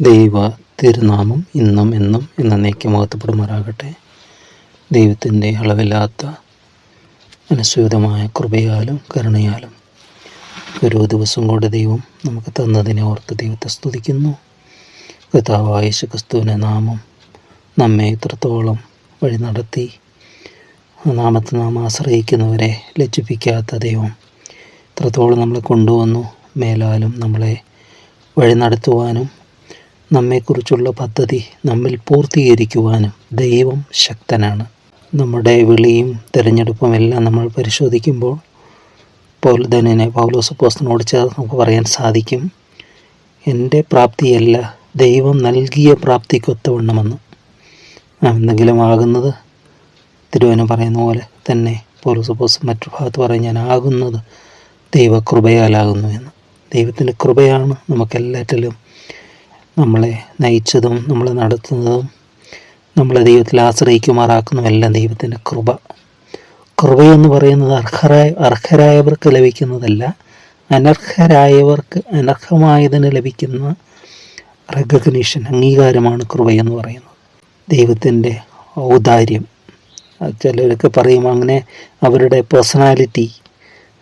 ദൈവ തിരുനാമം ഇന്നും എന്നും എന്നേക്കും മഹത്വപ്പെടുമാറാകട്ടെ. ദൈവത്തിന്റെ അളവില്ലാത്ത അനുസ്യൂതമായ കൃപയാലും കരുണയാലും ഓരോ ദിവസം കൂടെ ദൈവം നമുക്ക് തന്നതിനെ ഓർത്ത് ദൈവത്തെ സ്തുതിക്കുന്നു. യേശു ക്രിസ്തുവിന്റെ നാമം നമ്മെ ഇത്രത്തോളം വഴി നടത്തി. നാമത്തെ നാം ആശ്രയിക്കുന്നവരെ ലജ്ജിപ്പിക്കാത്ത ദൈവം ഇത്രത്തോളം നമ്മളെ കൊണ്ടുവന്നു. മേലാലും നമ്മളെ വഴി നടത്തുവാനും നമ്മെക്കുറിച്ചുള്ള പദ്ധതി നമ്മിൽ പൂർത്തീകരിക്കുവാനും ദൈവം ശക്തനാണ്. നമ്മുടെ വിളിയും തിരഞ്ഞെടുപ്പും എല്ലാം നമ്മൾ പരിശോധിക്കുമ്പോൾ പൗലധനെ പൗലോസ് പോസ്റ്റിനോട് ചേർന്ന് നമുക്ക് പറയാൻ സാധിക്കും. എന്റെ പ്രാപ്തിയല്ല ദൈവം നൽകിയ പ്രാപ്തിക്കൊത്തവണ്ണമെന്ന് എന്തെങ്കിലും ആകുന്നത് തിരുവനം പറയുന്ന പോലെ തന്നെ പൗലോസ് പോസ്റ്റ് മറ്റു ഭാഗത്ത് പറയും ഞാൻ ആകുന്നത് ദൈവകൃപയാലാകുന്നു എന്ന്. ദൈവത്തിന്റെ കൃപയാണ് നമുക്കെല്ലാറ്റിലും നമ്മളെ നയിച്ചതും നമ്മൾ നടത്തുന്നതും നമ്മളെ ദൈവത്തിൽ ആശ്രയിക്കുമാറാക്കുന്നതുമെല്ലാം ദൈവത്തിന്റെ കൃപ. കൃപയെന്ന് പറയുന്നത് അർഹരായ അർഹരായവർക്ക് ലഭിക്കുന്നതല്ല അനർഹരായവർക്ക് അനർഹമായതിന് ലഭിക്കുന്ന റെക്കഗ്നീഷൻ അംഗീകാരമാണ് കൃപയെന്ന് പറയുന്നത്. ദൈവത്തിന്റെ ഔദാര്യം. ചിലരൊക്കെ പറയും അങ്ങനെ അവരുടെ പേഴ്സണാലിറ്റി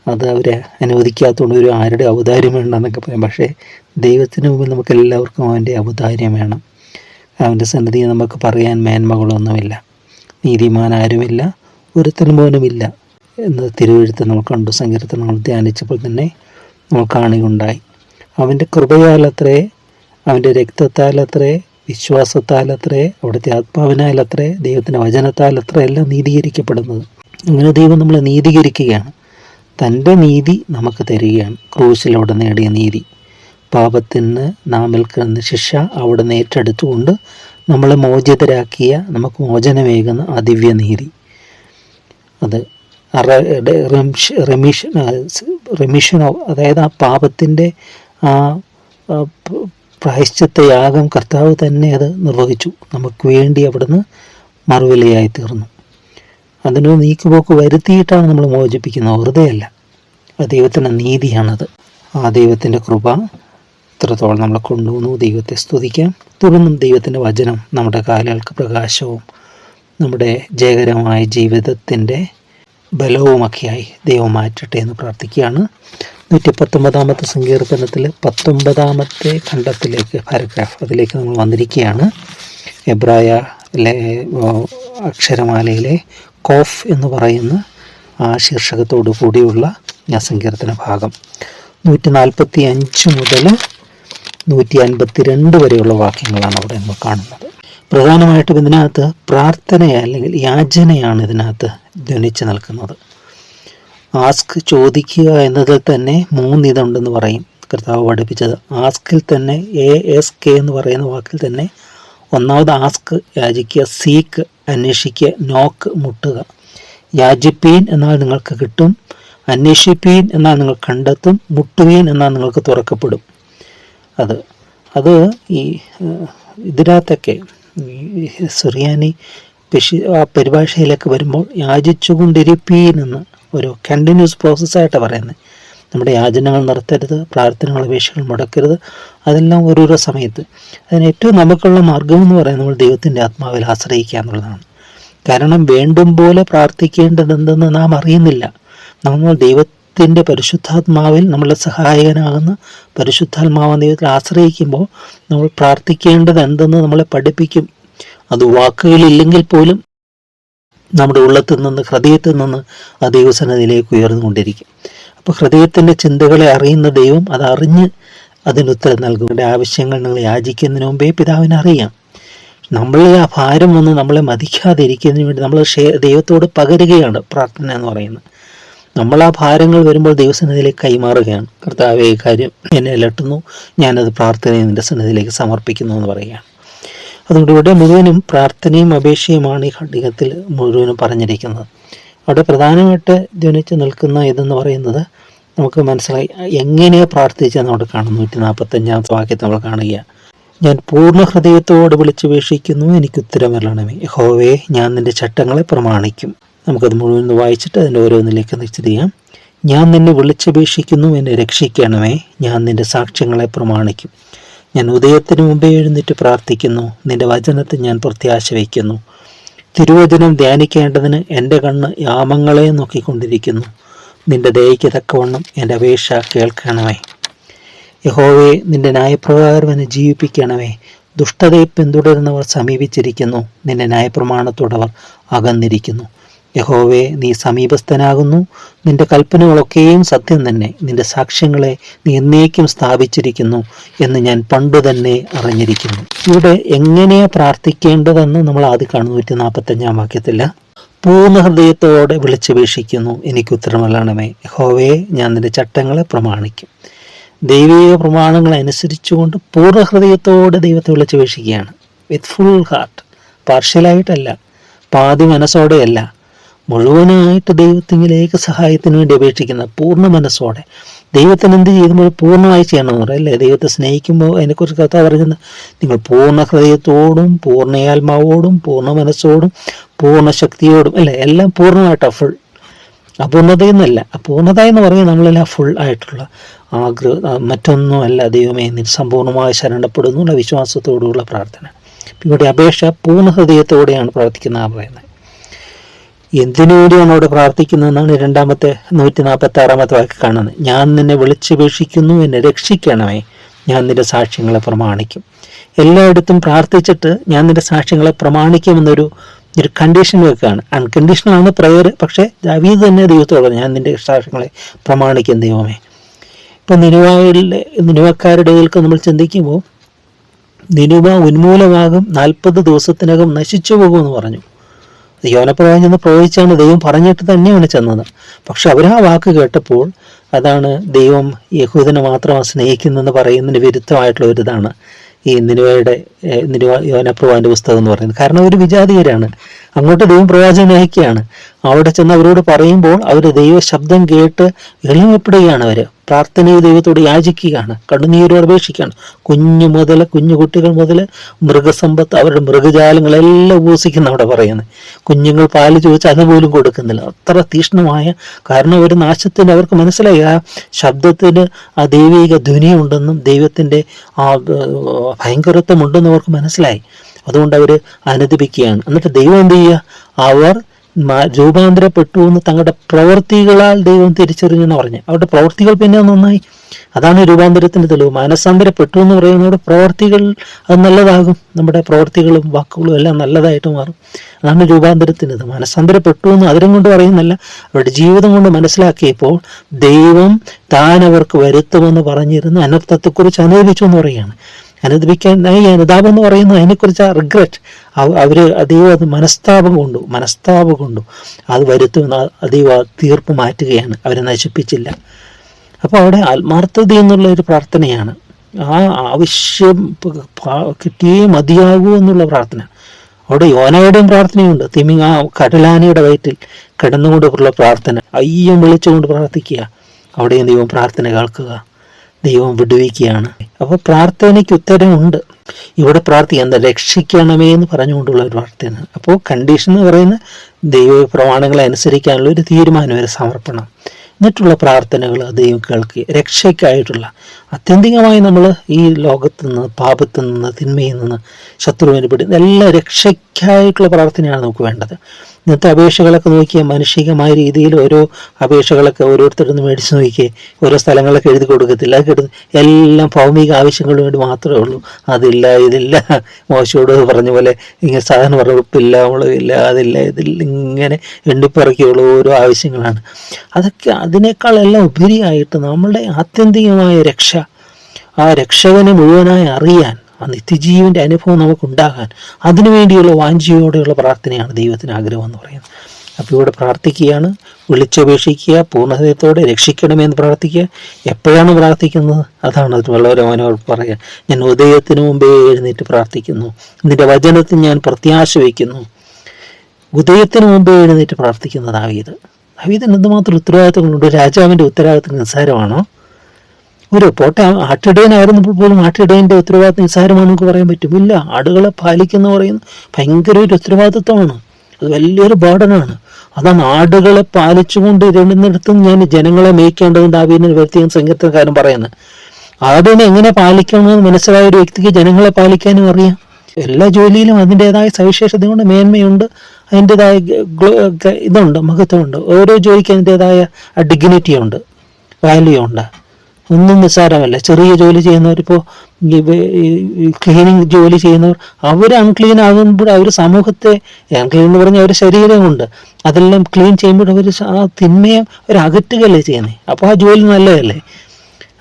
അത് അവരെ അനുവദിക്കാത്തതുകൊണ്ട് ഒരു ആരുടെ ഔദാര്യം വേണ്ടെന്നൊക്കെ പറയും. പക്ഷേ ദൈവത്തിന് മുമ്പിൽ നമുക്ക് എല്ലാവർക്കും അവന്റെ ഔദാര്യം വേണം. അവന്റെ സന്നിധിയിൽ നമുക്ക് പറയാൻ മേന്മകളൊന്നുമില്ല. നീതിമാൻ ആരുമില്ല ഒരുത്തനും പോലുമില്ല എന്ന് തിരുവഴുത്ത് നമ്മൾ കണ്ടു. സങ്കീർത്തനങ്ങൾ ധ്യാനിച്ചപ്പോൾ തന്നെ നമ്മൾ കാണുകയുണ്ടായി. അവന്റെ കൃപയാലത്രേ അവന്റെ രക്തത്താലത്രേ വിശ്വാസത്താലത്രേ അവിടുത്തെ ആത്മാവിനാലത്രേ ദൈവത്തിന്റെ വചനത്താലത്രേ എല്ലാം നീതീകരിക്കപ്പെടുന്നത്. അങ്ങനെ ദൈവം നമ്മളെ നീതീകരിക്കുകയാണ്. തന്റെ നീതി നമുക്ക് തരികയാണ്. ക്രൂശിലവിടെ നേടിയ നീതി. പാപത്തിന് നാം ഏൽക്കുന്ന ശിക്ഷ അവിടെ നിന്ന് ഏറ്റെടുത്തുകൊണ്ട് നമ്മളെ മോചിതരാക്കിയ നമുക്ക് മോചനമേകുന്ന ആ ദിവ്യനീതി അത് റെമിഷൻ റെമിഷൻ അതായത് ആ പാപത്തിന്റെ ആ പ്രായശ്ചിത്ത യാഗം കർത്താവ് തന്നെ അത് നിർവഹിച്ചു. നമുക്ക് വേണ്ടി അവിടുന്ന് മറുവിലയായി തീർന്നു. അതിനൊരു നീക്കുപോക്ക് വരുത്തിയിട്ടാണ് നമ്മൾ മോചിപ്പിക്കുന്നത്. വെറുതെയല്ല. ആ ദൈവത്തിന്റെ നീതിയാണത്. ആ ദൈവത്തിന്റെ കൃപ ഇത്രത്തോളം നമ്മളെ കൊണ്ടുവന്നു. ദൈവത്തെ സ്തുതിക്കാം. തുടർന്നും ദൈവത്തിന്റെ വചനം നമ്മുടെ കാലുകൾക്ക് പ്രകാശവും നമ്മുടെ ജയകരമായ ജീവിതത്തിന്റെ ബലവുമൊക്കെയായി ദൈവം മാറ്റട്ടെ എന്ന് പ്രാർത്ഥിക്കുകയാണ്. നൂറ്റി പത്തൊമ്പതാമത്തെ സങ്കീർത്തനത്തിൽ പത്തൊമ്പതാമത്തെ ഖണ്ഡത്തിലേക്ക് പാരഗ്രാഫ് അതിലേക്ക് നമ്മൾ വന്നിരിക്കുകയാണ്. എബ്രായ അക്ഷരമാലയിലെ കോഫ് എന്ന് പറയുന്ന ആ ശീർഷകത്തോടു കൂടിയുള്ള ഞാൻ സങ്കീർത്തന ഭാഗം. നൂറ്റി നാൽപ്പത്തി അഞ്ച് മുതൽ നൂറ്റി അൻപത്തി രണ്ട് വരെയുള്ള വാക്യങ്ങളാണ് അവിടെ നമ്മൾ കാണുന്നത്. പ്രധാനമായിട്ടും ഇതിനകത്ത് പ്രാർത്ഥന അല്ലെങ്കിൽ യാചനയാണ് ഇതിനകത്ത് ധ്വനിച്ച് നിൽക്കുന്നത്. ആസ്ക് ചോദിക്കുക എന്നതിൽ തന്നെ മൂന്നിതുണ്ടെന്ന് പറയും. കർത്താവ് പഠിപ്പിച്ചത് ആസ്കിൽ തന്നെ എ എസ് കെ എന്ന് പറയുന്ന വാക്കിൽ തന്നെ ഒന്നാമത് ആസ്ക് യാചിക്കുക സീക്ക് അന്വേഷിക്കുക നോക്ക് മുട്ടുക. യാചിപ്പീൻ എന്നാൽ നിങ്ങൾക്ക് കിട്ടും അന്വേഷിപ്പീൻ എന്നാൽ നിങ്ങൾ കണ്ടെത്തും മുട്ടുവീൻ എന്നാൽ നിങ്ങൾക്ക് തുറക്കപ്പെടും. അത്. അത് ഈ ഇതിനകത്തൊക്കെ സുറിയാനി പെഷി ആ പരിഭാഷയിലേക്ക് വരുമ്പോൾ യാചിച്ചുകൊണ്ടിരിപ്പീ എന്ന് ഒരു കണ്ടിന്യൂസ് പ്രോസസ്സായിട്ടാണ് പറയുന്നത് നമ്മുടെ യാചനകൾ നിർത്തരുത് പ്രാർത്ഥനകൾ അപേക്ഷകൾ മുടക്കരുത് അതെല്ലാം ഓരോരോ സമയത്ത്. അതിന് ഏറ്റവും നമുക്കുള്ള മാർഗം എന്ന് പറയുന്നത് നമ്മൾ ദൈവത്തിന്റെ ആത്മാവിൽ ആശ്രയിക്കുക എന്നുള്ളതാണ്. കാരണം വേണ്ടും പോലെ പ്രാർത്ഥിക്കേണ്ടതെന്തെന്ന് നാം അറിയുന്നില്ല. നമ്മൾ ദൈവത്തിന്റെ പരിശുദ്ധാത്മാവിൽ നമ്മളെ സഹായകനാകുന്ന പരിശുദ്ധാത്മാവ് ദൈവത്തിൽ ആശ്രയിക്കുമ്പോൾ നമ്മൾ പ്രാർത്ഥിക്കേണ്ടത് എന്തെന്ന് നമ്മളെ പഠിപ്പിക്കും. അത് വാക്കുകളില്ലെങ്കിൽ പോലും നമ്മുടെ ഉള്ളത്തിൽ നിന്ന് ഹൃദയത്തിൽ നിന്ന് ആ ദൈവസന്നതിയിലേക്ക് ഉയർന്നുകൊണ്ടിരിക്കും. അപ്പോൾ ഹൃദയത്തിന്റെ ചിന്തകളെ അറിയുന്ന ദൈവം അത് അറിഞ്ഞ് അതിനുത്തരം നൽകും. ആവശ്യങ്ങൾ നിങ്ങൾ യാചിക്കുന്നതിന് മുമ്പേ പിതാവിനെ അറിയാം. നമ്മളെ ആ ഭാരം വന്ന് നമ്മളെ മതിക്കാതിരിക്കുന്നതിന് വേണ്ടി നമ്മൾ ദൈവത്തോട് പകരുകയാണ് പ്രാർത്ഥന എന്ന് പറയുന്നത്. നമ്മൾ ആ ഭാരങ്ങൾ വരുമ്പോൾ ദൈവസന്നിധിയിലേക്ക് കൈമാറുകയാണ്. കർത്താവെ കാര്യം എന്നെ അലട്ടുന്നു. ഞാനത് പ്രാർത്ഥനയെ നിന്റെ സന്നിധിയിലേക്ക് സമർപ്പിക്കുന്നു എന്ന് പറയുകയാണ്. അതുകൊണ്ട് ഇവിടെ മുഴുവനും പ്രാർത്ഥനയും അപേക്ഷയുമാണ് ഈ ഖണ്ഡികത്തിൽ മുഴുവനും പറഞ്ഞിരിക്കുന്നത്. അവിടെ പ്രധാനമായിട്ട് ധ്വനിച്ച് നിൽക്കുന്ന ഇതെന്ന് പറയുന്നത് നമുക്ക് മനസ്സിലായി. എങ്ങനെ പ്രാർത്ഥിച്ചാൽ നമ്മൾ കാണും നൂറ്റി നാൽപ്പത്തഞ്ചാമത്തെ വാക്യത്തെ നമ്മൾ കാണുക ഞാൻ പൂർണ ഹൃദയത്തോട് വിളിച്ചു വീക്ഷിക്കുന്നു. എനിക്ക് ഉത്തരം വരണമേ. ഹോവേ ഞാൻ നിന്റെ ചട്ടങ്ങളെ പ്രമാണിക്കും. നമുക്കത് മുഴുവൻ വായിച്ചിട്ട് അതിന്റെ ഓരോന്നിലേക്ക് നിശ്ചിത ചെയ്യാം. ഞാൻ നിന്നെ വിളിച്ചപേക്ഷിക്കുന്നു എന്നെ രക്ഷിക്കണമേ. ഞാൻ നിന്റെ സാക്ഷ്യങ്ങളെ പ്രമാണിക്കും. ഞാൻ ഉദയത്തിന് മുമ്പേ എഴുന്നേറ്റ് പ്രാർത്ഥിക്കുന്നു. നിന്റെ വചനത്തെ ഞാൻ പ്രത്യാശ വയ്ക്കുന്നു തിരുവചനം ധ്യാനിക്കേണ്ടതിന് എന്റെ കണ്ണ് യാമങ്ങളെ നോക്കിക്കൊണ്ടിരിക്കുന്നു. നിന്റെ ദയയ്ക്ക് തക്കവണ്ണം എന്റെ അപേക്ഷ കേൾക്കണമേ. യഹോവേ നിന്റെ ന്യായപ്രകാരം എന്നെ ജീവിപ്പിക്കണമേ. ദുഷ്ടതയെ പിന്തുടരുന്നവർ സമീപിച്ചിരിക്കുന്നു. നിന്റെ ന്യായപ്രമാണത്തോടവർ അകന്നിരിക്കുന്നു. യഹോവേ നീ സമീപസ്ഥനാകുന്നു. നിന്റെ കൽപ്പനകളൊക്കെയും സത്യം തന്നെ. നിന്റെ സാക്ഷ്യങ്ങളെ നീ എന്നേക്കും സ്ഥാപിച്ചിരിക്കുന്നു എന്ന് ഞാൻ പണ്ടു തന്നെ അറിഞ്ഞിരിക്കുന്നു. ഇവിടെ എങ്ങനെയാ പ്രാർത്ഥിക്കേണ്ടതെന്ന് നമ്മൾ ആദ്യം കാണുന്നു. നൂറ്റി നാൽപ്പത്തഞ്ചാം വാക്യത്തിൽ. പൂർണ ഹൃദയത്തോടെ വിളിച്ചപേക്ഷിക്കുന്നു. എനിക്ക് ഉത്തരമല്ലണമേ യഹോവേ ഞാൻ നിന്റെ ചട്ടങ്ങളെ പ്രമാണിക്കും. ദൈവിക പ്രമാണങ്ങൾ അനുസരിച്ചുകൊണ്ട് പൂർണ ഹൃദയത്തോടെ ദൈവത്തെ വിളിച്ചപേക്ഷിക്കുകയാണ്. With full heart പാർഷ്യലായിട്ടല്ല. പാതി മനസ്സോടെയല്ല. മുഴുവനായിട്ട് ദൈവത്തിങ്കിലേക്ക് സഹായത്തിന് വേണ്ടി അപേക്ഷിക്കുന്ന പൂർണ മനസ്സോടെ ദൈവത്തിന് എന്ത് ചെയ്യുമ്പോൾ പൂർണമായി ചെയ്യണമെന്ന് പറയാം അല്ലേ? ദൈവത്തെ സ്നേഹിക്കുമ്പോൾ അതിനെക്കുറിച്ച് കഥ പറയുന്നത് നിങ്ങൾ പൂർണ ഹൃദയത്തോടും പൂർണയാത്മാവോടും പൂർണ മനസ്സോടും പൂർണ ശക്തിയോടും അല്ലേ? എല്ലാം പൂർണമായിട്ടാണ് ഫുൾ അപൂർണതയെന്നല്ല അപൂർണത എന്ന് പറയുന്നത് നമ്മളെല്ലാം ഫുൾ ആയിട്ടുള്ള ആഗ്രഹ മറ്റൊന്നുമല്ല ദൈവമേ സമ്പൂർണമായി ശരണപ്പെടുന്നുള്ള വിശ്വാസത്തോടുള്ള പ്രാർത്ഥന. ഇവിടെ അപേക്ഷ പൂർണ ഹൃദയത്തോടെയാണ് പ്രാർത്ഥിക്കുന്നത് പറയുന്നത്. എന്തിനു വേണ്ടിയാണ് അവിടെ പ്രാർത്ഥിക്കുന്നതെന്നാണ് രണ്ടാമത്തെ നൂറ്റി നാൽപ്പത്തി ആറാമത്തെ വാക്ക് കാണുന്നത്. ഞാൻ നിന്നെ വിളിച്ചപേക്ഷിക്കുന്നു എന്നെ രക്ഷിക്കണമേ. ഞാൻ നിന്റെ സാക്ഷ്യങ്ങളെ പ്രമാണിക്കും. എല്ലായിടത്തും പ്രാർത്ഥിച്ചിട്ട് ഞാൻ നിന്റെ സാക്ഷ്യങ്ങളെ പ്രമാണിക്കുമെന്നൊരു ഒരു കണ്ടീഷൻ വെക്കുകയാണ് അൺകണ്ടീഷണൽ ആണ് പ്രയർ പക്ഷേ ദാവീദ് തന്നെ ദൈവത്തോട് ഞാൻ നിന്റെ സാക്ഷ്യങ്ങളെ പ്രമാണിക്കും ദൈവമേ. ഇപ്പം നിനുവായിലെ നിനുവക്കാരുടെ ഇതിൽക്ക് നമ്മൾ ചിന്തിക്കുമ്പോൾ നിനുവ ഉന്മൂലമാകും നാൽപ്പത് ദിവസത്തിനകം നശിച്ചു പോകുമെന്ന് പറഞ്ഞു. യോനപ്രവാചൻ ചെന്ന് പ്രവചിച്ചാണ് ദൈവം പറഞ്ഞിട്ട് തന്നെയാണ് ചെന്നത്. പക്ഷെ അവരാ വാക്ക് കേട്ടപ്പോൾ അതാണ് ദൈവം യഹൂദനെ മാത്രം സ്നേഹിക്കുന്നെന്ന് പറയുന്നതിന് വിരുദ്ധമായിട്ടുള്ള ഒരു ഇതാണ് ഈ നിനുവയുടെ യോനപ്രവാന്റെ പുസ്തകം എന്ന് പറയുന്നത്. കാരണം അവർ വിജാതീയരാണ്. അങ്ങോട്ട് ദൈവം പ്രവാചകൻ അയക്കുകയാണ് അവിടെ ചെന്ന് അവരോട് പറയുമ്പോൾ അവർ ദൈവ ശബ്ദം കേട്ട് എളിമപ്പെടുകയാണ് അവർ പ്രാർത്ഥനയെ ദൈവത്തോട് യാചിക്കുകയാണ്. കണ്ണുനീരോട് അപേക്ഷിക്കുകയാണ്. കുഞ്ഞു മുതൽ കുഞ്ഞു കുട്ടികൾ മുതൽ മൃഗസമ്പത്ത് അവരുടെ മൃഗജാലങ്ങളെല്ലാം ഉപസിക്കുന്ന അവിടെ പറയുന്നത്. കുഞ്ഞുങ്ങൾ പാൽ ചോദിച്ച് അതുപോലും കൊടുക്കുന്നില്ല. അത്ര തീഷ്ണമായ കാരണം ഒരു നാശത്തിന് അവർക്ക് മനസ്സിലായി. ആ ശബ്ദത്തിന് ആ ദൈവിക ധ്വനിയുണ്ടെന്നും ദൈവത്തിന്റെ ആ ഭയങ്കരത്വം ഭയങ്കരത്വമുണ്ടെന്നും അവർക്ക് മനസ്സിലായി. അതുകൊണ്ട് അവർ അനുദപിക്കുകയാണ്. എന്നിട്ട് ദൈവം എന്ത് ചെയ്യുക? അവർ രൂപാന്തരപ്പെട്ടു എന്ന് തങ്ങളുടെ പ്രവൃത്തികളാൽ ദൈവം തിരിച്ചറിഞ്ഞെന്ന് പറഞ്ഞു. അവരുടെ പ്രവൃത്തികൾ പിന്നെ നന്നായി. അതാണ് രൂപാന്തരത്തിന്റെ തെളിവ്. മാനസാന്തരപ്പെട്ടു എന്ന് പറയുന്നവരുടെ പ്രവർത്തികൾ അത് നല്ലതാകും. നമ്മുടെ പ്രവർത്തികളും വാക്കുകളും എല്ലാം നല്ലതായിട്ട് മാറും. അതാണ് രൂപാന്തരത്തിന് ഇത് മാനസാന്തരപ്പെട്ടു എന്ന് അതിരം കൊണ്ട് പറയുന്നല്ല അവരുടെ ജീവിതം കൊണ്ട് മനസ്സിലാക്കിയപ്പോൾ ദൈവം താൻ അവർക്ക് വരുത്തുമെന്ന് പറഞ്ഞിരുന്ന. അനർത്ഥത്തെക്കുറിച്ച് അനുഭവിച്ചു എന്ന് പറയുകയാണ്. അനുദപിക്കാൻ ഈ അനുതാപം എന്ന് പറയുന്നത് അതിനെക്കുറിച്ച് ആ റിഗ്രറ്റ് അവർ അതീവ അത് മനസ്താപം കൊണ്ടു മനസ്താപം കൊണ്ടു അത് വരുത്തുന്ന അതീവ തീർപ്പ് മാറ്റുകയാണ്. അവരെ നശിപ്പിച്ചില്ല. അപ്പോൾ അവിടെ ആത്മാർത്ഥത എന്നുള്ള ഒരു പ്രാർത്ഥനയാണ്. ആ ആവശ്യം കിട്ടിയേ മതിയാകൂ എന്നുള്ള പ്രാർത്ഥന. അവിടെ യോനയുടെയും പ്രാർത്ഥനയുണ്ട്. തിമിങ് ആ കടലാനയുടെ വയറ്റിൽ കിടന്നുകൊണ്ടുള്ള പ്രാർത്ഥന. അയ്യം വിളിച്ചുകൊണ്ട് പ്രാർത്ഥിക്കുക. അവിടെയും ദൈവം പ്രാർത്ഥന കേൾക്കുക. ദൈവം വിടുവിക്കുകയാണ്. അപ്പോൾ പ്രാർത്ഥനയ്ക്ക് ഉത്തരമുണ്ട്. ഇവിടെ പ്രാർത്ഥിക്കുക എന്താ? രക്ഷിക്കണമേ എന്ന് പറഞ്ഞുകൊണ്ടുള്ള ഒരു പ്രാർത്ഥന അപ്പോൾ കണ്ടീഷൻ എന്ന് പറയുന്ന ദൈവ പ്രമാണങ്ങളെ അനുസരിക്കാനുള്ള ഒരു തീരുമാനം ഒരു സമർപ്പണം. എന്നിട്ടുള്ള പ്രാർത്ഥനകൾ ദൈവം കേൾക്കുക രക്ഷയ്ക്കായിട്ടുള്ള. ആത്യന്തികമായി നമ്മൾ ഈ ലോകത്ത് നിന്ന് പാപത്തിൽ നിന്ന് തിന്മയിൽ നിന്ന് ശത്രുവിനെ പിടി എല്ലാ രക്ഷയ്ക്കായിട്ടുള്ള പ്രാർത്ഥനയാണ് നമുക്ക് വേണ്ടത്. ഇന്നത്തെ അപേക്ഷകളൊക്കെ നോക്കിയാൽ മാനുഷികമായ രീതിയിൽ ഓരോ അപേക്ഷകളൊക്കെ ഓരോരുത്തരും മേടിച്ചു നോക്കിയേ ഓരോ സ്ഥലങ്ങളൊക്കെ എഴുതി കൊടുക്കത്തില്ല. അത് കിട്ടുന്ന എല്ലാം ഭൗമിക ആവശ്യങ്ങൾക്ക് വേണ്ടി മാത്രമേ ഉള്ളൂ. അതില്ല ഇതില്ല. മോശയോട് പറഞ്ഞ പോലെ ഇങ്ങനെ സാധനം പറഞ്ഞ ഉപ്പില്ല മുളകില്ല അതില്ല ഇതില്ല ഇങ്ങനെ എണ്ണിപ്പറക്കിയുള്ള ഓരോ ആവശ്യങ്ങളാണ്. അതൊക്കെ അതിനേക്കാളെല്ലാം ഉപരിയായിട്ട് നമ്മളുടെ ആത്യന്തികമായ രക്ഷ ആ രക്ഷകനെ മുഴുവനായി അറിയാൻ ആ നിത്യജീവന്റെ അനുഭവം നമുക്കുണ്ടാകാൻ അതിനുവേണ്ടിയുള്ള വാഞ്ചിയോടെയുള്ള പ്രാർത്ഥനയാണ് ദൈവത്തിന് ആഗ്രഹം എന്ന് പറയുന്നത്. അപ്പോൾ ഇവിടെ പ്രാർത്ഥിക്കുകയാണ് വിളിച്ചപേക്ഷിക്കുക പൂർണതയോടെ രക്ഷിക്കണമെന്ന് പ്രാർത്ഥിക്കുക. എപ്പോഴാണ് പ്രാർത്ഥിക്കുന്നത്? അതാണ് അത് വളരെ മനോഹർ പറയുക ഞാൻ ഉദയത്തിന് മുമ്പേ എഴുന്നേറ്റ് പ്രാർത്ഥിക്കുന്നു. നിന്റെ വചനത്തിൽ ഞാൻ പ്രത്യാശ വയ്ക്കുന്നു. ഉദയത്തിന് മുമ്പേ എഴുന്നേറ്റ് പ്രാർത്ഥിക്കുന്ന ദാവീദ് എന്തുമാത്രം ഉത്തരവാദിത്തങ്ങളുണ്ട് രാജാവിന്റെ ഉത്തരവാദിത്തം നിസ്സാരമാണോ? ഒരു പോട്ടെ ആട്ടിടയനായിരുന്നപ്പോൾ പോലും ആട്ടിടയന്റെ ഉത്തരവാദിത്തം നിസ്സാരമാണ് നമുക്ക് പറയാൻ പറ്റും ഇല്ല ആടുകളെ പാലിക്കുന്ന പറയുന്ന ഭയങ്കര ഒരു ഉത്തരവാദിത്വമാണ്. അത് വലിയൊരു ബോർഡനാണ് അതാണ് ആടുകളെ പാലിച്ചുകൊണ്ട് ഇരുന്നിടത്തും ഞാൻ ജനങ്ങളെ മേയ്ക്കേണ്ടതുണ്ട് വീടിന് വ്യക്തിയും സംഘത്തിനക്കാരും പറയുന്നത്. ആടിനെ എങ്ങനെ പാലിക്കണമെന്ന് മനസ്സിലായ ഒരു വ്യക്തിക്ക് ജനങ്ങളെ പാലിക്കാനും അറിയാം. എല്ലാ ജോലിയിലും അതിന്റെതായ സവിശേഷതയുണ്ട് മേന്മയുണ്ട് അതിന്റെതായ ഇതുണ്ട് മഹത്വമുണ്ട്. ഓരോ ജോലിക്ക് അതിന്റെതായ ഡിഗ്നിറ്റിയുണ്ട് വാല്യൂ ഉണ്ട്. ഒന്നും നിസ്സാരമല്ല. ചെറിയ ജോലി ചെയ്യുന്നവരിപ്പോൾ ക്ലീനിങ് ജോലി ചെയ്യുന്നവർ അവർ അൺക്ലീൻ ആകുമ്പോൾ അവർ സമൂഹത്തെ അൺക്ലീൻ എന്ന് പറഞ്ഞാൽ അവരുടെ ശരീരം കൊണ്ട് അതെല്ലാം ക്ലീൻ ചെയ്യുമ്പോൾ അവർ ആ തിന്മയെ അവർ അകറ്റുകയല്ലേ ചെയ്യുന്നത് അപ്പോൾ ആ ജോലി നല്ലതല്ലേ?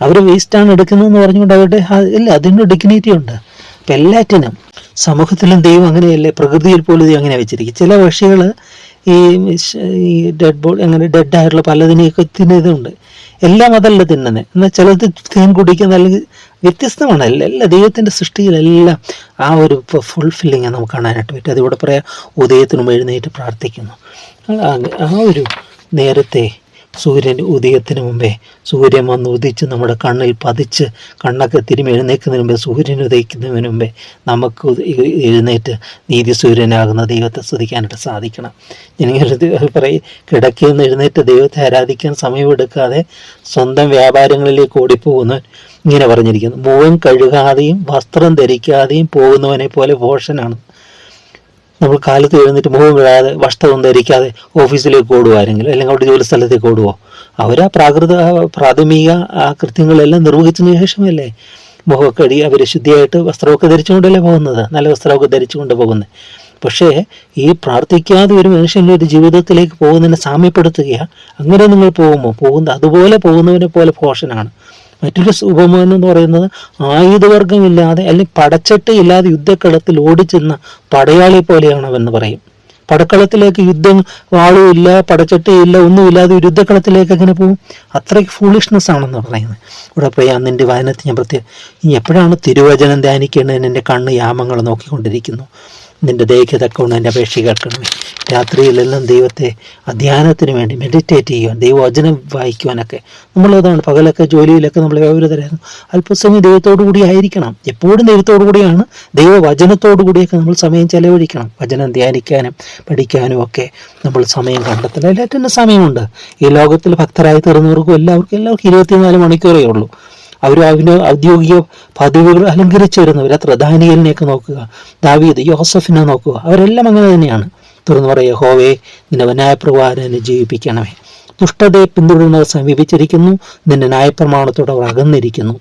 അവർ വേസ്റ്റാണ് എടുക്കുന്നതെന്ന് പറഞ്ഞുകൊണ്ട് അവരുടെ ഇല്ല അതിന് ഡിഗ്നിറ്റി ഉണ്ട്. അപ്പം എല്ലാറ്റിനും സമൂഹത്തിലും ദൈവം അങ്ങനെയല്ലേ പ്രകൃതിയിൽ പോലും ദൈവം അങ്ങനെ വെച്ചിരിക്കും. ചില പക്ഷികൾ ഈ ഈ ഡെഡ് ബോഡി അങ്ങനെ ഡെഡ് ആയിട്ടുള്ള പലതിനെയൊക്കെ തിന്നതുണ്ട് എല്ലാം അതല്ല തിന്നനെ എന്നാൽ ചിലത് തേൻ കുടിക്കുന്ന അല്ലെങ്കിൽ വ്യത്യസ്തമാണ്. എല്ലാ ദൈവത്തിന്റെ സൃഷ്ടിയിലെല്ലാം ആ ഒരു ഫുൾഫില്ലിങ് നമുക്ക് കാണാനായിട്ട് പറ്റും അതിവിടെ പറയാം ഉദയത്തിനും എഴുന്നേറ്റ് പ്രാർത്ഥിക്കുന്നു. ആ ഒരു നേരത്തെ സൂര്യൻ ഉദയത്തിന് മുമ്പേ സൂര്യൻ വന്ന് ഉദിച്ച് നമ്മുടെ കണ്ണിൽ പതിച്ച് കണ്ണൊക്കെ തിരുമ്പി എഴുന്നേൽക്കുന്നതിന് മുമ്പേ സൂര്യൻ ഉദയിക്കുന്നതിന് മുമ്പേ നമുക്ക് എഴുന്നേറ്റ് നീതി സൂര്യനാകുന്ന ദൈവത്തെ സ്തുതിക്കാനായിട്ട് സാധിക്കണം. ഞാനിങ്ങനെ പറയും കിടക്കയിൽ നിന്ന് എഴുന്നേറ്റ് ദൈവത്തെ ആരാധിക്കാൻ സമയമെടുക്കാതെ സ്വന്തം വ്യാപാരങ്ങളിലേക്ക് ഓടിപ്പോകുന്നവൻ ഇങ്ങനെ പറഞ്ഞിരിക്കുന്നു. മുഖം കഴുകാതെയും വസ്ത്രം ധരിക്കാതെയും പോകുന്നവനെ പോലെ ഭോഷനാണ് നമ്മൾ കാലത്ത് എഴുന്നേറ്റ് മുഖം വിടാതെ വസ്ത്രവും ധരിക്കാതെ ഓഫീസിലേക്ക് ഓടുക ആരെങ്കിലും? അല്ലെങ്കിൽ അവിടെ ജോലി സ്ഥലത്തേക്ക് ഓടുവോ? അവരാ പ്രാകൃത പ്രാഥമിക ആ കൃത്യങ്ങളെല്ലാം നിർവഹിച്ചതിന് ശേഷമല്ലേ മുഖമൊക്കെ അടി അവർ ശുദ്ധിയായിട്ട് വസ്ത്രമൊക്കെ ധരിച്ചുകൊണ്ടല്ലേ പോകുന്നത്? നല്ല വസ്ത്രമൊക്കെ ധരിച്ചുകൊണ്ട് പോകുന്നത്. പക്ഷേ ഈ പ്രാർത്ഥിക്കാതെ ഒരു മനുഷ്യന്റെ ഒരു ജീവിതത്തിലേക്ക് പോകുന്നതിനെ സാമ്യപ്പെടുത്തുകയാണ് അങ്ങനെ നിങ്ങൾ പോകുമ്പോൾ പോകുന്ന അതുപോലെ പോകുന്നവനെ പോലെ ഭോഷനാണ് മറ്റൊരു ഉപമാനം എന്ന് പറയുന്നത് ആയുധവർഗമില്ലാതെ അല്ലെങ്കിൽ പടച്ചട്ട ഇല്ലാതെ യുദ്ധക്കളത്തിൽ ഓടിച്ചെന്ന പടയാളി പോലെയാണ് അവെന്ന് പറയും. പടക്കളത്തിലേക്ക് യുദ്ധം വാളുമില്ല പടച്ചട്ടയില്ല ഒന്നുമില്ലാതെ യുദ്ധക്കളത്തിലേക്ക് എങ്ങനെ പോകും? അത്രയ്ക്ക് ഫൂളിഷ്നെസ് ആണെന്ന് പറയുന്നത്. ഇവിടെ പ്രിയ നിന്റെ വായനത്തിൽ ഞാൻ പ്രത്യേകം ഇനി എപ്പോഴാണ് തിരുവചനം ധ്യാനിക്കേണ്ടതിന് എന്റെ കണ്ണ് യാമങ്ങൾ നോക്കിക്കൊണ്ടിരിക്കുന്നു. നിന്റെ തക്കവണ്ണം എന്റെ അപേക്ഷ കേൾക്കണമേ. രാത്രിയിലെല്ലാം ദൈവത്തെ അധ്യാനത്തിന് വേണ്ടി മെഡിറ്റേറ്റ് ചെയ്യുവാൻ ദൈവവചനം വായിക്കുവാനൊക്കെ. നമ്മളതാണ് പകലൊക്കെ ജോലിയിലൊക്കെ നമ്മൾ വ്യാപൃതരായിരുന്നു അല്പസമയം ദൈവത്തോടു കൂടി ആയിരിക്കണം. എപ്പോഴും ദൈവത്തോടു കൂടിയാണ് ദൈവവചനത്തോടു കൂടിയൊക്കെ നമ്മൾ സമയം ചെലവഴിക്കണം. വചനം ധ്യാനിക്കാനും പഠിക്കാനും ഒക്കെ നമ്മൾ സമയം കണ്ടെത്തണം. എല്ലാറ്റിനും സമയമുണ്ട്. ഈ ലോകത്തിൽ ഭക്തരായി തീർന്നവർക്കും എല്ലാവർക്കും എല്ലാവർക്കും ഇരുപത്തിനാല് മണിക്കൂറേ ഉള്ളൂ. അവർ അവന് ഔദ്യോഗിക പദവികൾ അലങ്കരിച്ചു വരുന്നവർ അത്ര ദാനിയലിനെയൊക്കെ നോക്കുക ദാവീദ് യോസഫിനെ നോക്കുക. അവരെല്ലാം അങ്ങനെ തന്നെയാണ്. തുറന്നു പറയുക ഹോവേ നിന്റെ വനായ പ്രവാരനെ ജീവിപ്പിക്കണമേ. ദുഷ്ടതയെ പിന്തുടരുന്നവർ സമീപിച്ചിരിക്കുന്നു. നിന്റെ ന്യായപ്രമാണത്തോടെ അകന്നിരിക്കുന്നു.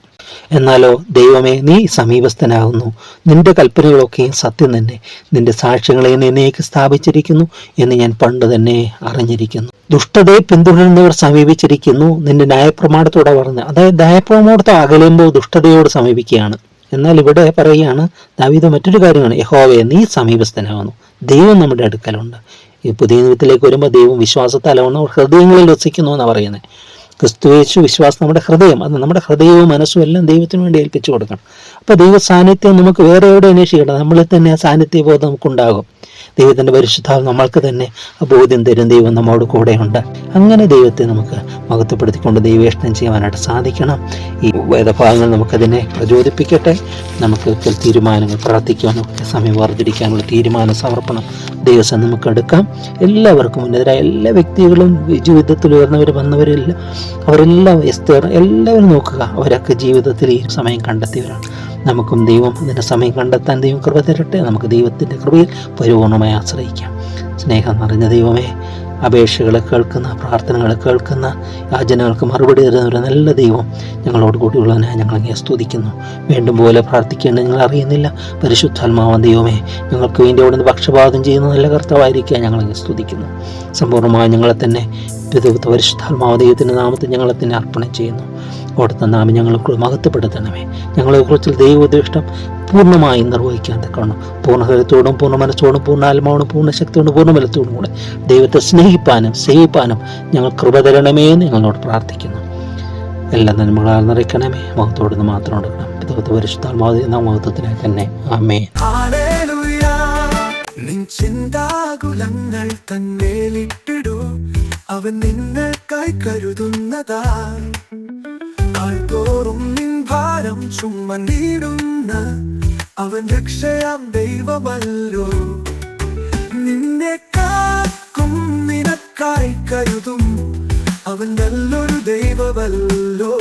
എന്നാലോ ദൈവമേ നീ സമീപസ്ഥനാകുന്നു. നിന്റെ കൽപ്പനകളൊക്കെയും സത്യം തന്നെ. നിന്റെ സാക്ഷ്യങ്ങളെ നിന്നേക്ക് സ്ഥാപിച്ചിരിക്കുന്നു എന്ന് ഞാൻ പണ്ട് തന്നെ അറിഞ്ഞിരിക്കുന്നു. ദുഷ്ടതയെ പിന്തുടരുന്നവർ സമീപിച്ചിരിക്കുന്നു. നിന്റെ ന്യായപ്രമാണത്തോടെ പറഞ്ഞ് അതായത് ന്യായപ്രമാണത്തെ അകലുമ്പോൾ ദുഷ്ടതയോട് സമീപിക്കുകയാണ്. എന്നാൽ ഇവിടെ പറയുകയാണ് ദാവീദ് മറ്റൊരു കാര്യമാണ്. യഹോവയെ നീ സമീപസ്ഥനാകുന്നു. ദൈവം നമ്മുടെ അടുക്കലുണ്ട്. ഈ പുതിയ നിയമത്തിലേക്ക് വരുമ്പോൾ ദൈവം വിശ്വാസത്താലാണ് ഹൃദയങ്ങളിൽ രസിക്കുന്നു എന്നാണ് പറയുന്നത് ക്രിസ്തുവേശു വിശ്വാസം നമ്മുടെ ഹൃദയം അത് നമ്മുടെ ഹൃദയവും മനസ്സും എല്ലാം ദൈവത്തിന് വേണ്ടി ഏൽപ്പിച്ചു കൊടുക്കണം. അപ്പോൾ ദൈവ സാന്നിധ്യം നമുക്ക് വേറെ എവിടെ അന്വേഷിക്കണം നമ്മളിൽ തന്നെ ആ സാന്നിധ്യ ബോധം നമുക്കുണ്ടാകും. ദൈവത്തിന്റെ പരിശുദ്ധാവ് നമ്മൾക്ക് തന്നെ ബോധ്യം തരും. ദൈവം നമ്മോട് കൂടെയുണ്ട്. അങ്ങനെ ദൈവത്തെ നമുക്ക് മഹത്വപ്പെടുത്തിക്കൊണ്ട് ദൈവേഷണം ചെയ്യുവാനായിട്ട് സാധിക്കണം. ഈ വേദഭാഗങ്ങൾ നമുക്കതിനെ പ്രചോദിപ്പിക്കട്ടെ. നമുക്ക് തീരുമാനങ്ങൾ പ്രാർത്ഥിക്കുവാനും സമയം വർദ്ധിപ്പിക്കാനുള്ള തീരുമാന സമർപ്പണം ദൈവസം നമുക്ക് എടുക്കാം. എല്ലാവർക്കും ഉന്നതരായ എല്ലാ വ്യക്തികളും ജീവിതത്തിൽ ഉയർന്നവർ വന്നവരെല്ലാം അവരെല്ലാം എസ്തേർ എല്ലാവരും നോക്കുക. അവരൊക്കെ ജീവിതത്തിൽ ഈ സമയം കണ്ടെത്തിയവരാണ്. നമുക്കും ദൈവം അതിന്റെ സമയം കണ്ടെത്താൻ ദൈവം കൃപ തരട്ടെ. നമുക്ക് ദൈവത്തിന്റെ കൃപയിൽ പരിപൂർണമായി ആശ്രയിക്കാം. സ്നേഹം നിറഞ്ഞ ദൈവമേ അപേക്ഷകളെ കേൾക്കുന്ന പ്രാർത്ഥനകൾ കേൾക്കുന്ന യാചനകൾക്ക് മറുപടി തരുന്ന ഒരു നല്ല ദൈവം ഞങ്ങളോട് കൂടിയുള്ളതിനായി ഞങ്ങൾ സ്തുതിക്കുന്നു. വീണ്ടും പോലെ പ്രാർത്ഥിക്കേണ്ട ഞങ്ങൾ അറിയുന്നില്ല. പരിശുദ്ധാത്മാവൻ ദൈവമേ ഞങ്ങൾക്ക് വേണ്ടി അവിടുന്ന് പക്ഷപാതം ചെയ്യുന്ന നല്ല കർത്താവായിരിക്കാൻ ഞങ്ങൾ സ്തുതിക്കുന്നു. സമ്പൂർണമായി ഞങ്ങളെ തന്നെ പിതൃത്വ പരിശുദ്ധാത്മാവ് ദൈവത്തിന്റെ നാമത്തിൽ ഞങ്ങളെ തന്നെ അർപ്പണം ചെയ്യുന്നു. അവിടുത്തെ നാമം ഞങ്ങളെ മഹത്വപ്പെടുത്തണമേ. ഞങ്ങളെക്കുറിച്ച് ദൈവോദ്ദിഷ്ടം പൂർണമായും നിർവഹിക്കാൻ തക്കണം പൂർണ ഹൃദയത്തോടും പൂർണ മനസ്സോടും പൂർണ ആത്മാവോടും പൂർണ ശക്തിയോടും പൂർണ ബലത്തോടും കൂടെ ദൈവത്തെ സ്നേഹിപ്പാനും സേവിപ്പാനും ഞങ്ങൾ കൃപ തരണമേ ഞങ്ങളോട് പ്രാർത്ഥിക്കുന്നു. എല്ലാ നന്മകളാൽ നിറയ്ക്കണമേ. മഹത്വോട് നിന്ന് മാത്രം എടുക്കണം പിതാവത്തെ പരിശുദ്ധാത്മാവതി എന്ന മഹത്വത്തിനായി തന്നെ. ഹല്ലേലൂയ. നിൻ ചിന്താകുലങ്ങൾ തന്നേലിട്ടിടൂ അവൻ നിങ്ങൾക്കായി കരുതുന്നതാ. കാൽത്തോറും നിൻ ഭാരം ചുമന്നിടുന്ന അവൻ രക്ഷയാം ദൈവമല്ലോ. നിന്നെ കാക്കും നിനക്കായി കരുതും അവൻ നല്ലൊരു ദൈവമല്ലോ.